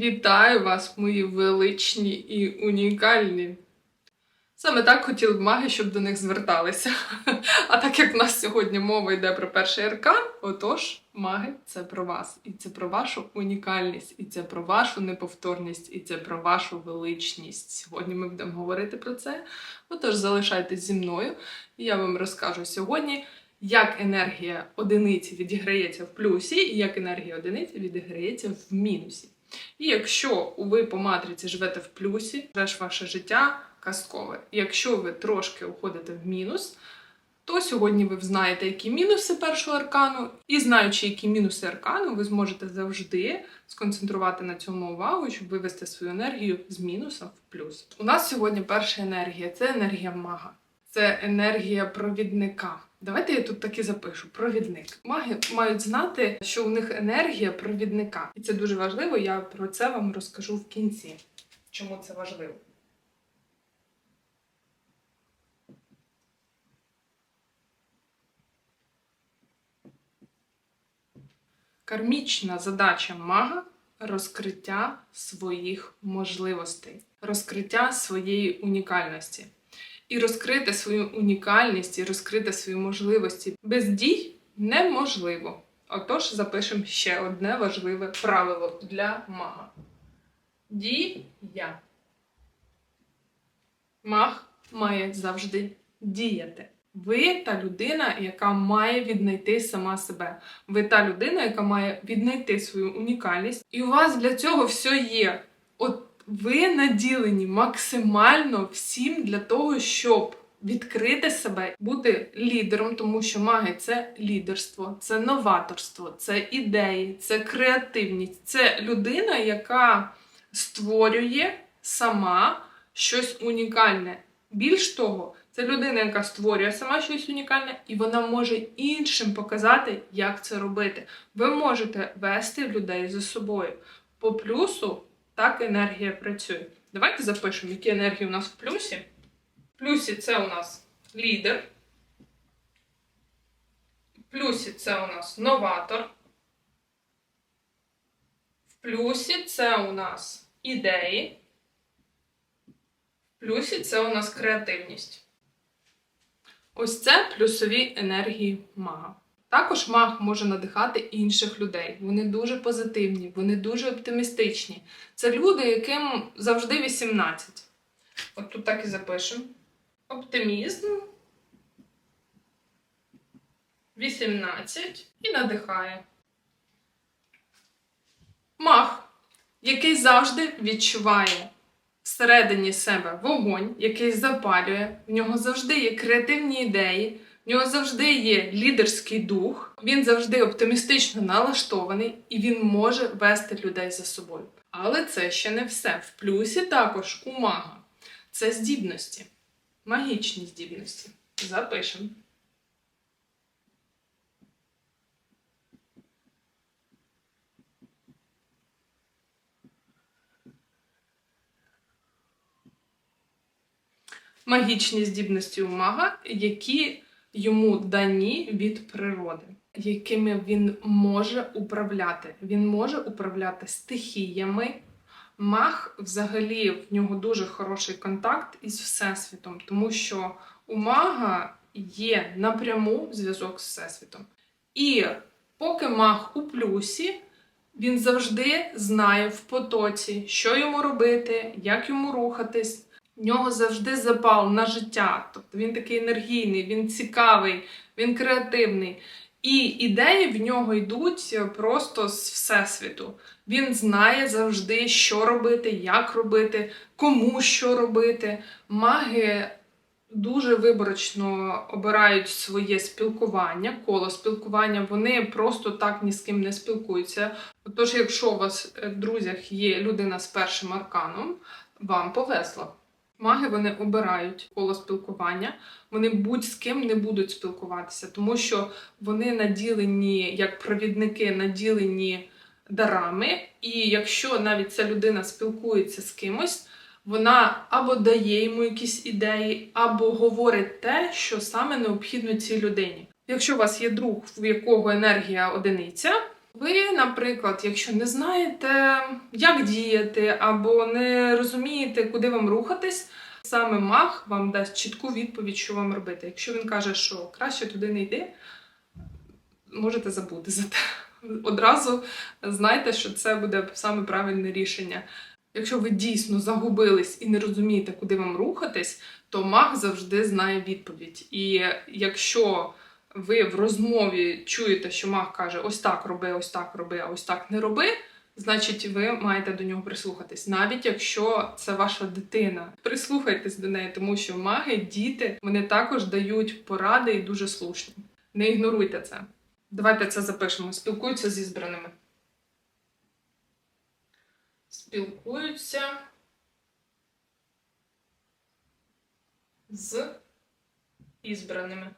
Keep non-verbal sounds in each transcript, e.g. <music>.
Вітаю вас, мої величні і унікальні. Саме так хотіли б маги, щоб до них зверталися. А так як в нас сьогодні мова йде про перший аркан, отож, маги це про вас. І це про вашу унікальність, і це про вашу неповторність, і це про вашу величність. Сьогодні ми будемо говорити про це. Отож, залишайтесь зі мною, і я вам розкажу сьогодні, як енергія одиниці відіграється в плюсі, і як енергія одиниці відіграється в мінусі. І якщо ви по матриці живете в плюсі, теж ваше життя казкове. Якщо ви трошки уходите в мінус, то сьогодні ви знаєте, які мінуси першого аркану, і знаючи, які мінуси аркану, ви зможете завжди сконцентрувати на цьому увагу, щоб вивести свою енергію з мінуса в плюс. У нас сьогодні перша енергія це енергія мага, це енергія провідника. Давайте я тут таки запишу провідник. Маги мають знати, що у них енергія провідника, і це дуже важливо. Я про це вам розкажу в кінці. Чому це важливо? Кармічна задача мага розкриття своїх можливостей, розкриття своєї унікальності. І розкрити свою унікальність, і розкрити свої можливості без дій неможливо. Отож, запишемо ще одне важливе правило для мага. Дія. Маг має завжди діяти. Ви та людина, яка має віднайти сама себе. Ви та людина, яка має віднайти свою унікальність. І у вас для цього все є. От ви наділені максимально всім для того, щоб відкрити себе, бути лідером, тому що маги це лідерство, це новаторство, це ідеї, це креативність, це людина, яка створює сама щось унікальне. Більш того, це людина, яка створює сама щось унікальне, і вона може іншим показати, як це робити. Ви можете вести людей за собою. По плюсу так енергія працює. Давайте запишемо, які енергії у нас в плюсі. В плюсі це у нас лідер. В плюсі це у нас новатор. В плюсі це у нас ідеї. В плюсі це у нас креативність. Ось це плюсові енергії мага. Також маг може надихати інших людей. Вони дуже позитивні, вони дуже оптимістичні. Це люди, яким завжди 18. От тут так і запишемо. Оптимізм. 18 і надихає. Маг, який завжди відчуває всередині себе вогонь, який запалює, в нього завжди є креативні ідеї. В нього завжди є лідерський дух, він завжди оптимістично налаштований і він може вести людей за собою. Але це ще не все. В плюсі також у мага це здібності, магічні здібності. Запишемо. Магічні здібності у мага, які йому дані від природи, якими він може управляти. Він може управляти стихіями. Маг, взагалі, в нього дуже хороший контакт із Всесвітом, тому що у мага є напряму зв'язок з Всесвітом. І поки маг у плюсі, він завжди знає в потоці, що йому робити, як йому рухатись. В нього завжди запал на життя. Тобто він такий енергійний, він цікавий, він креативний. І ідеї в нього йдуть просто з всесвіту. Він знає завжди, що робити, як робити, кому що робити. Маги дуже виборочно обирають своє спілкування, коло спілкування. Вони просто так ні з ким не спілкуються. Отож, якщо у вас в друзях є людина з першим арканом, вам повезло. Маги вони обирають коло спілкування, вони будь з ким не будуть спілкуватися, тому що вони наділені як провідники, наділені дарами. І якщо навіть ця людина спілкується з кимось, вона або дає йому якісь ідеї, або говорить те, що саме необхідно цій людині. Якщо у вас є друг, в якого енергія одиниця, Ви, наприклад, якщо не знаєте, як діяти, або не розумієте, куди вам рухатись, саме маг вам дасть чітку відповідь, що вам робити. Якщо він каже, що краще туди не йди, можете забути за те. Одразу знайте, що це буде саме правильне рішення. Якщо ви дійсно загубились і не розумієте, куди вам рухатись, то маг завжди знає відповідь. І якщо ви в розмові чуєте, що маг каже: ось так роби, ось так роби, а ось так не роби. Значить, ви маєте до нього прислухатись, навіть якщо це ваша дитина. Прислухайтесь до неї, тому що маги, діти, вони також дають поради і дуже слушні. Не ігноруйте це. Давайте це запишемо. Спілкуються зі збраними. Спілкуються з ізбраними.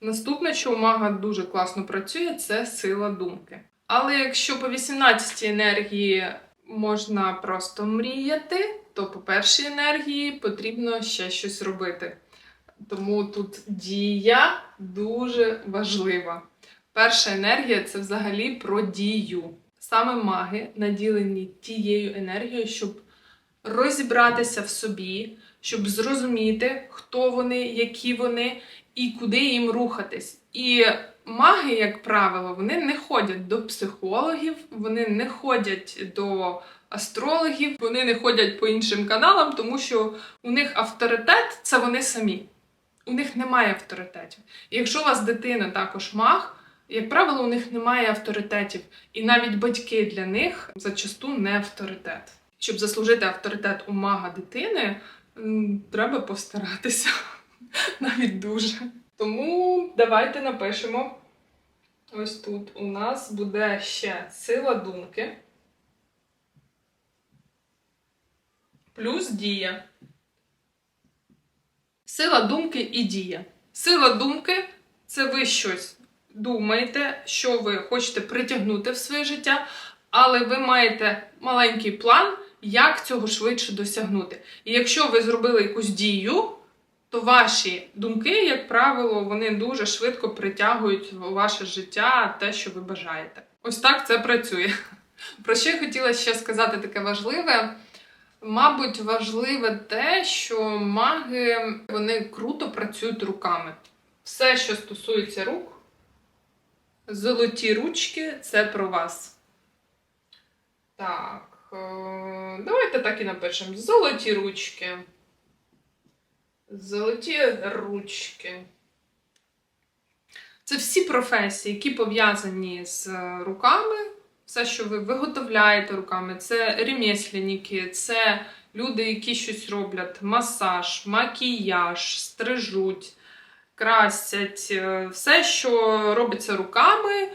Наступне, що у мага дуже класно працює, це сила думки. Але якщо по 18 енергії можна просто мріяти, то по першій енергії потрібно ще щось робити. Тому тут дія дуже важлива. Перша енергія це взагалі про дію. Саме маги наділені тією енергією, щоб розібратися в собі, щоб зрозуміти, хто вони, які вони і куди їм рухатись. І маги, як правило, вони не ходять до психологів, вони не ходять до астрологів, вони не ходять по іншим каналам, тому що у них авторитет це вони самі. У них немає авторитетів. Якщо у вас дитина також маг, як правило, у них немає авторитетів. І навіть батьки для них зачасту не авторитет. Щоб заслужити авторитет у мага дитини, треба постаратися. <laughs> Навіть дуже. Тому давайте напишемо. Ось тут у нас буде ще сила думки. Плюс дія. Сила думки і дія. Сила думки це ви щось думаєте, що ви хочете притягнути в своє життя, але ви маєте маленький план, як цього швидше досягнути. І якщо ви зробили якусь дію, то ваші думки, як правило, вони дуже швидко притягують в ваше життя те, що ви бажаєте. Ось так це працює. <laughs> Про що я хотіла ще сказати таке важливе. Мабуть, важливе те, що маги вони круто працюють руками. Все, що стосується рук, золоті ручки це про вас. Так, давайте так і напишемо: золоті ручки. Золоті ручки. Це всі професії, які пов'язані з руками. Все, що ви виготовляєте руками, це ремесленники, це люди, які щось роблять: масаж, макіяж, стрижуть, красять. е, Все, що робиться руками,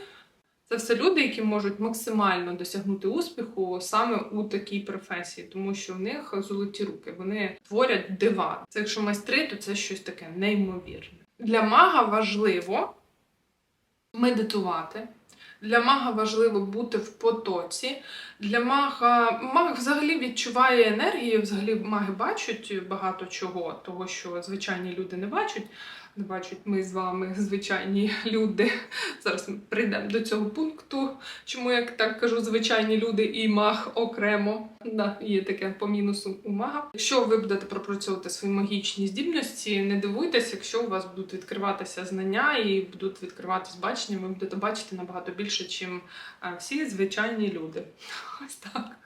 це все люди, які можуть максимально досягнути успіху саме у такій професії, тому що в них золоті руки, вони творять дива. Це якщо майстри, то це щось таке неймовірне. Для мага важливо медитувати. Для мага важливо бути в потоці. Для мага маг взагалі відчуває енергію, взагалі маги бачать багато чого, того, що звичайні люди не бачать. Не бачать ми з вами звичайні люди. Зараз ми прийдемо до цього пункту. Чому я так кажу звичайні люди і маг окремо? Да, є таке по мінусу у мага. Якщо ви будете пропрацьовувати свої магічні здібності, не дивуйтесь, якщо у вас будуть відкриватися знання і будуть відкриватись бачення, ви будете бачити набагато більше, ніж всі звичайні люди. Ось так.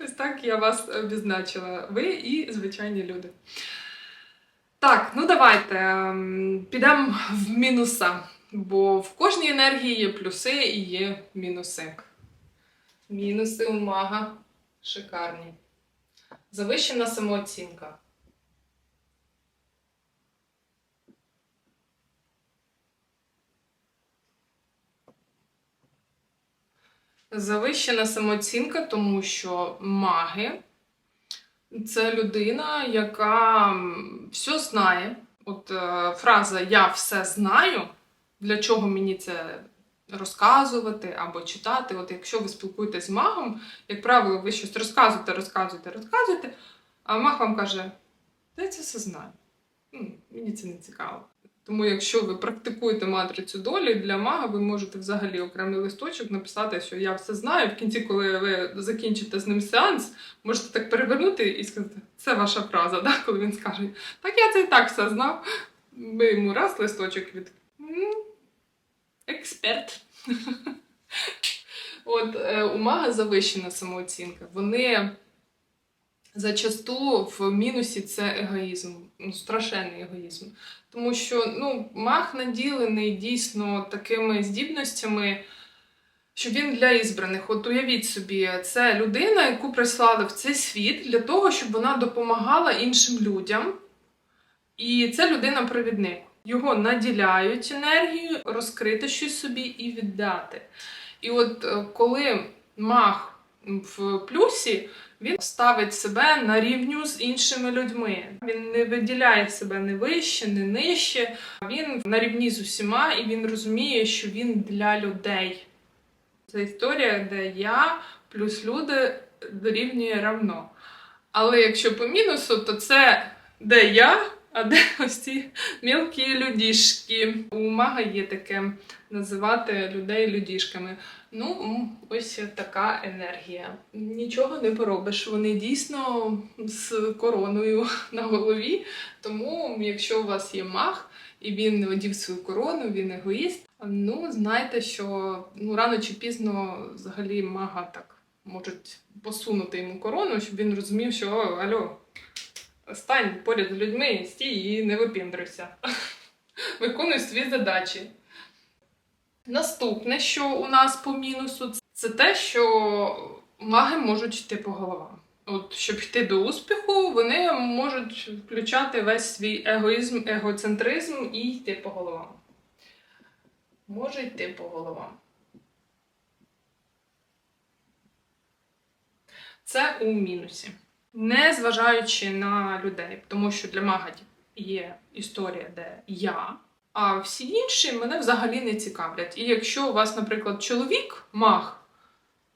Ось так я вас відзначила. Ви і звичайні люди. Так, ну давайте ем, підемо в мінуса, бо в кожній енергії є плюси і є мінуси. Мінуси у мага шикарні. Завищена самооцінка. Завищена самооцінка, тому що маги це людина, яка все знає. От е, фраза Я все знаю. Для чого мені це розказувати або читати? От якщо ви спілкуєтесь з магом, як правило, ви щось розказуєте, розказуєте, розказуєте, а маг вам каже: я це все знаю. Ну, мені це не цікаво. Тому, якщо ви практикуєте матрицю долі для мага, ви можете взагалі окремий листочок написати, що я все знаю. В кінці, коли ви закінчите з ним сеанс, можете так перевернути і сказати, це ваша фраза, <laughs> да? коли він скаже, так я це і так все знав. Ви йому раз листочок від «М, експерт. <laughs> От е, у мага завищена самооцінка. Вони зачасту в мінусі це егоїзм, ну, страшенний егоїзм. Тому що ну, маг наділений дійсно такими здібностями, що він для ізбраних. От уявіть собі, це людина, яку прислали в цей світ для того, щоб вона допомагала іншим людям. І це людина-провідник. Його наділяють енергією, розкрити щось собі і віддати. І от е, коли маг в плюсі, він ставить себе на рівню з іншими людьми. Він не виділяє себе не вище, не нижче. Він на рівні з усіма, і він розуміє, що він для людей. Це історія, де я плюс люди дорівнює равно. Але якщо по мінусу, то це де я, а де <laughs> ось ці мілкі людішки. У мага є таке називати людей людішками. Ну, ось така енергія. Нічого не поробиш. Вони дійсно з короною <laughs> на голові. Тому, якщо у вас є маг і він одів свою корону, він егоїст. Ну, знайте, що ну, рано чи пізно взагалі мага так можуть посунути йому корону, щоб він розумів, що «О, алло, стань поряд з людьми, стій і не випіндрюйся. <laughs> Виконуй свої задачі. Наступне, що у нас по мінусу, це те, що маги можуть йти по головам. От, щоб йти до успіху, вони можуть включати весь свій егоїзм, егоцентризм і йти по головам. Може йти по головам. Це у мінусі. Не зважаючи на людей, тому що для мага є історія, де я, а всі інші мене взагалі не цікавлять. І якщо у вас, наприклад, чоловік маг,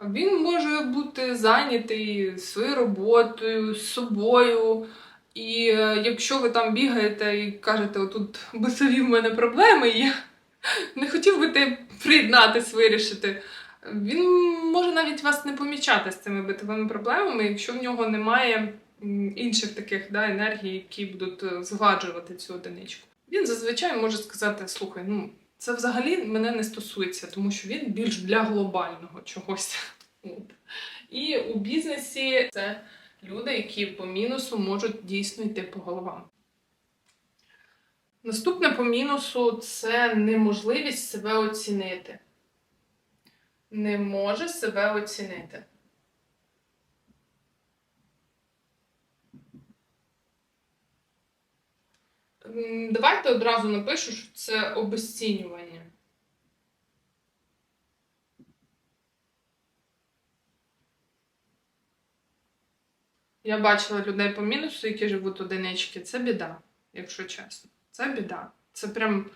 він може бути зайнятий своєю роботою, собою. І е, якщо ви там бігаєте і кажете, отут бисові в мене проблеми є, не хотів би ти приєднатись, вирішити. Він може навіть вас не помічати з цими битовими проблемами, якщо в нього немає інших таких да, енергій, які будуть е, згладжувати цю одиничку. Він зазвичай може сказати: слухай, ну це взагалі мене не стосується, тому що він більш для глобального чогось. <laughs> От. І у бізнесі це люди, які по мінусу можуть дійсно йти по головам. Наступне по мінусу це неможливість себе оцінити. Не може себе оцінити. Давайте одразу напишу, що це обесцінювання. Я бачила людей по мінусу, які живуть одинички. Це біда, якщо чесно. Це біда. Це прям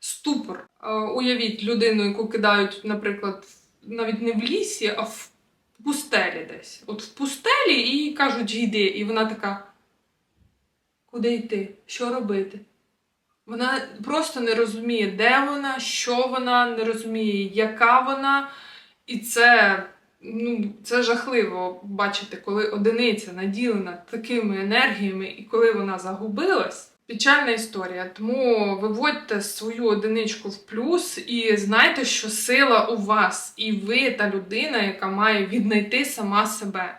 ступор. Е, Уявіть людину, яку кидають, наприклад, в- навіть не в лісі, а в пустелі десь. От в пустелі і кажуть, йди. І вона така: куди йти? Що робити? Вона просто не розуміє, де вона, що вона, не розуміє, яка вона. І це, ну, це жахливо бачити, коли одиниця наділена такими енергіями, і коли вона загубилась. Печальна історія. Тому виводьте свою одиничку в плюс і знайте, що сила у вас, і ви та людина, яка має віднайти сама себе.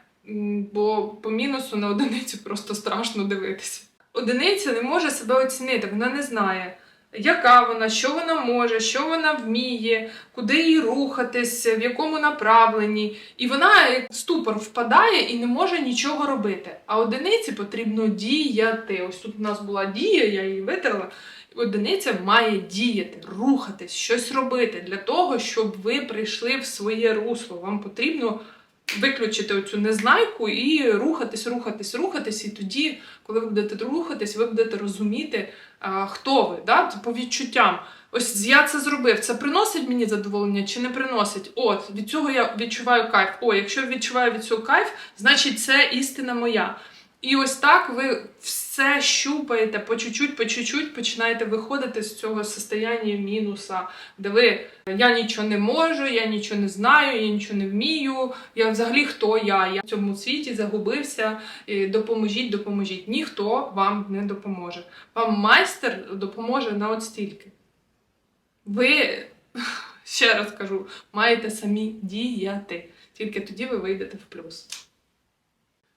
Бо по мінусу на одиницю просто страшно дивитися. Одиниця не може себе оцінити, вона не знає, яка вона, що вона може, що вона вміє, куди їй рухатись, в якому направленні. І вона як ступор впадає і не може нічого робити. А одиниці потрібно діяти. Ось тут у нас була дія, я її витерла. Одиниця має діяти, рухатись, щось робити для того, щоб ви прийшли в своє русло. Вам потрібно виключити оцю незнайку і рухатись, рухатись, рухатись. І тоді, коли ви будете рухатись, ви будете розуміти, хто ви, да? По відчуттям. Ось я це зробив. Це приносить мені задоволення чи не приносить? От від цього я відчуваю кайф. О, якщо відчуваю від цього кайф, значить це істина моя. І ось так ви все щупаєте по чуть-чуть, по чуть-чуть починаєте виходити з цього состояння мінуса, де ви я нічого не можу, я нічого не знаю, я нічого не вмію. Я взагалі хто я? Я в цьому світі загубився. Допоможіть, допоможіть. Ніхто вам не допоможе. Вам майстер допоможе на от стільки. Ви, <laughs> ще раз кажу, маєте самі діяти. Тільки тоді ви вийдете в плюс.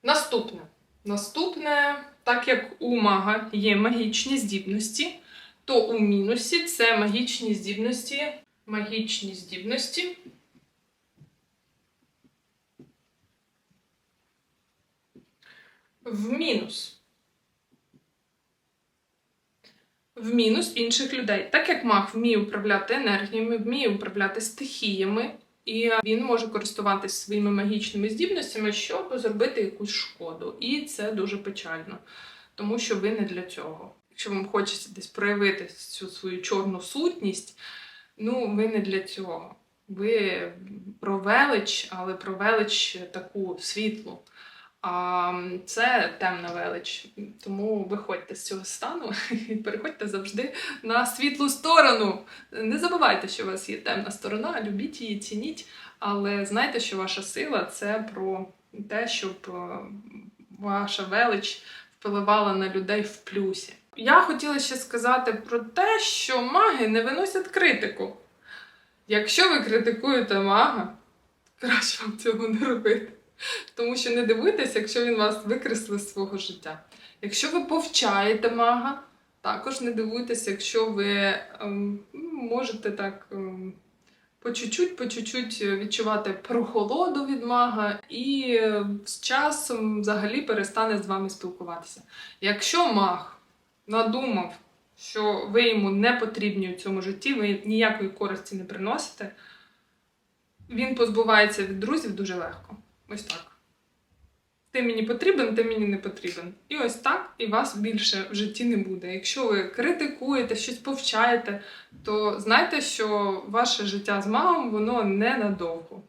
Наступне. Наступне, так як у мага є магічні здібності, то у мінусі це магічні здібності. Магічні здібності. В мінус. В мінус інших людей. Так як маг вміє управляти енергіями, вміє управляти стихіями, і він може користуватися своїми магічними здібностями, щоб зробити якусь шкоду. І це дуже печально, тому що ви не для цього. Якщо вам хочеться десь проявити цю свою чорну сутність, ну ви не для цього. Ви про велич, але про велич таку світлу. А це темна велич. Тому виходьте з цього стану <laughs> і переходьте завжди на світлу сторону. Не забувайте, що у вас є темна сторона, любіть її, цініть, але знайте, що ваша сила це про те, щоб е, ваша велич впливала на людей в плюсі. Я хотіла ще сказати про те, що маги не виносять критику. Якщо ви критикуєте мага, краще вам цього не робити. Тому що не дивуйтесь, якщо він вас викреслив з свого життя. Якщо ви повчаєте мага, також не дивуйтесь, якщо ви ем, можете так ем, по чуть-чуть, по чуть-чуть відчувати прохолоду від мага, і е, з часом взагалі перестане з вами спілкуватися. Якщо маг надумав, що ви йому не потрібні у цьому житті, ви ніякої користі не приносите, він позбувається від друзів дуже легко. Ось так. Ти мені потрібен, ти мені не потрібен. І ось так, і вас більше в житті не буде. Якщо ви критикуєте, щось повчаєте, то знайте, що ваше життя з магом воно ненадовго.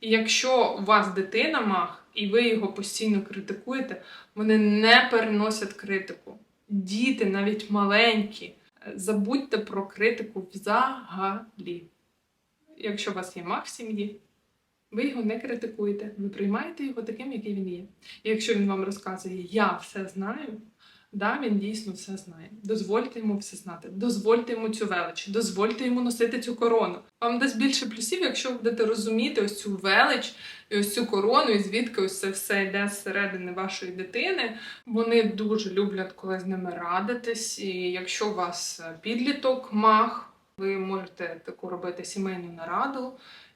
І якщо у вас дитина маг, і ви його постійно критикуєте, вони не переносять критику. Діти, навіть маленькі, забудьте про критику взагалі. Якщо у вас є маг в сім'ї, ви його не критикуєте, ви приймаєте його таким, який він є. І якщо він вам розказує, я все знаю, да, він дійсно все знає. Дозвольте йому все знати, дозвольте йому цю велич, дозвольте йому носити цю корону. Вам дасть більше плюсів, якщо ви будете розуміти ось цю велич і ось цю корону, і звідки ось це все йде зсередини вашої дитини. Вони дуже люблять, коли з ними радитись. І якщо у вас підліток, маг, ви можете таку робити сімейну нараду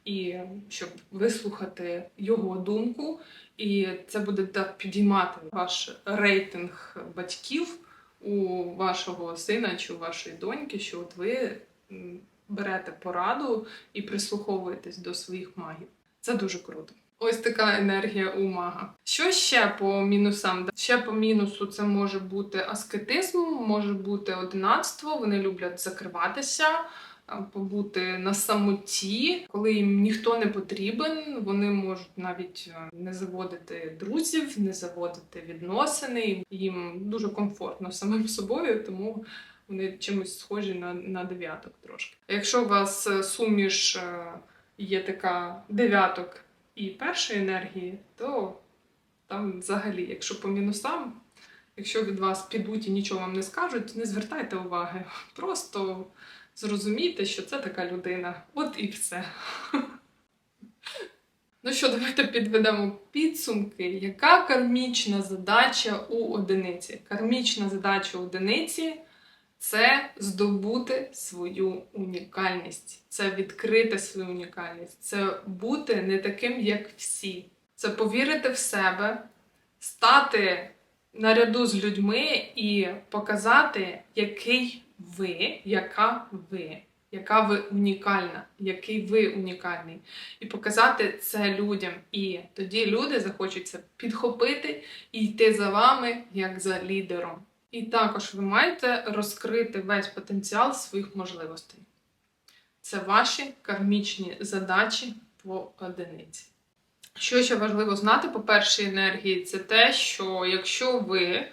і щоб вислухати його думку, і це буде так підіймати ваш рейтинг батьків у вашого сина чи у вашої доньки, що от ви берете пораду і прислуховуєтесь до своїх магів. Це дуже круто. Ось така енергія у мага. Що ще по мінусам? Ще по мінусу це може бути аскетизм, може бути одинацтво. Вони люблять закриватися побути на самоті, коли їм ніхто не потрібен. Вони можуть навіть е, не заводити друзів, не заводити відносини. Їм дуже комфортно самим собою, тому вони чимось схожі на, на дев'яток трошки. Якщо у вас е, суміш е, є така дев'яток і першої енергії, то там взагалі, якщо по мінусам. Якщо від вас підуть і нічого вам не скажуть, не звертайте уваги. Просто зрозумійте, що це така людина. От і все. Ну що, давайте підведемо підсумки. Яка кармічна задача у одиниці? Кармічна задача одиниці це здобути свою унікальність, це відкрити свою унікальність, це бути не таким, як всі. Це повірити в себе, стати наряду з людьми і показати, який ви, яка ви, яка ви унікальна, який ви унікальний. І показати це людям. І тоді люди захочуть це підхопити і йти за вами як за лідером. І також ви маєте розкрити весь потенціал своїх можливостей. Це ваші кармічні задачі по одиниці. Що ще важливо знати по першій енергії, це те, що якщо ви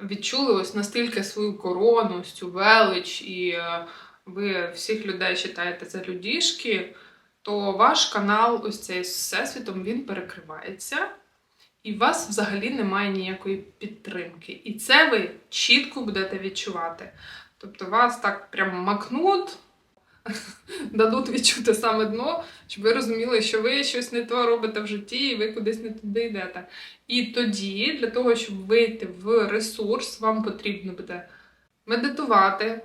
відчули ось настільки свою корону, цю велич, і е, ви всіх людей вважаєте за людішки, то ваш канал, ось цей з всесвітом, він перекривається, і у вас взагалі немає ніякої підтримки. І це ви чітко будете відчувати. Тобто вас так прям макнуть, <laughs> дадуть відчути саме дно, щоб ви розуміли, що ви щось не то робите в житті, і ви кудись не туди йдете. І тоді, для того, щоб вийти в ресурс, вам потрібно буде медитувати,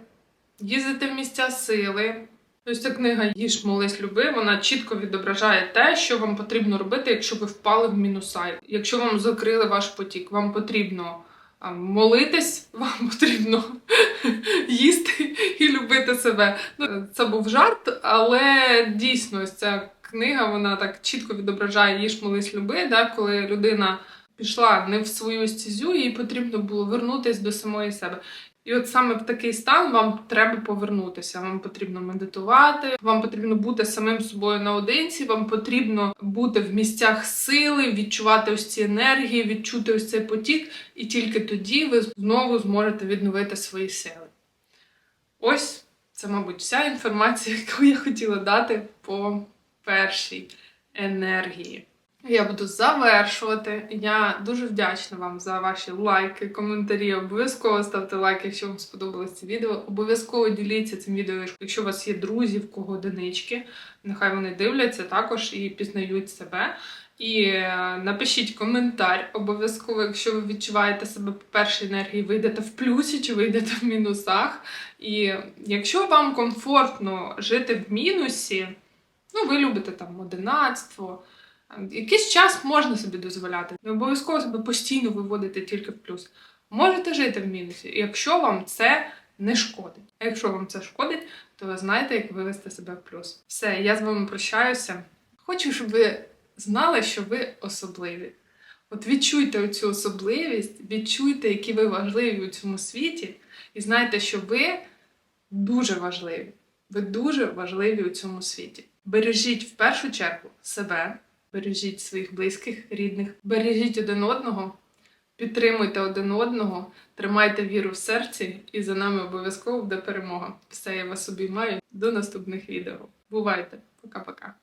їздити в місця сили. Ось ця книга Їж, молись, люби, вона чітко відображає те, що вам потрібно робити, якщо ви впали в мінуса. Якщо вам закрили ваш потік, вам потрібно молитись, вам потрібно їсти і любити себе. Ну, це був жарт, але дійсно ця книга вона так чітко відображає їж, молись, люби, да, коли людина пішла не в свою стізю, їй потрібно було вернутися до самої себе. І от саме в такий стан вам треба повернутися. Вам потрібно медитувати, вам потрібно бути самим собою наодинці, вам потрібно бути в місцях сили, відчувати ось ці енергії, відчути ось цей потік, і тільки тоді ви знову зможете відновити свої сили. Ось це, мабуть, вся інформація, <laughs> яку я хотіла дати по першій енергії. Я буду завершувати. Я дуже вдячна вам за ваші лайки, коментарі. Обов'язково ставте лайк, якщо вам сподобалось це відео. Обов'язково діліться цим відео, якщо у вас є друзі, в кого одинички. Нехай вони дивляться також і пізнають себе. І е, напишіть коментар обов'язково, якщо ви відчуваєте себе по першій енергії, ви йдете в плюсі чи ви йдете в мінусах. І якщо вам комфортно жити в мінусі, ну ви любите там одинацтво. Якийсь час можна собі дозволяти. Не обов'язково себе постійно виводити тільки в плюс. Можете жити в мінусі, якщо вам це не шкодить. А якщо вам це шкодить, то ви знаєте, як вивести себе в плюс. Все, я з вами прощаюся. Хочу, щоб ви знали, що ви особливі. От відчуйте оцю особливість, відчуйте, які ви важливі у цьому світі, і знайте, що ви дуже важливі. Ви дуже важливі у цьому світі. Бережіть в першу чергу себе. Бережіть своїх близьких, рідних, бережіть один одного, підтримуйте один одного, тримайте віру в серці, і за нами обов'язково буде перемога. Все, я вас обіймаю. До наступних відео. Бувайте! Пока-пока!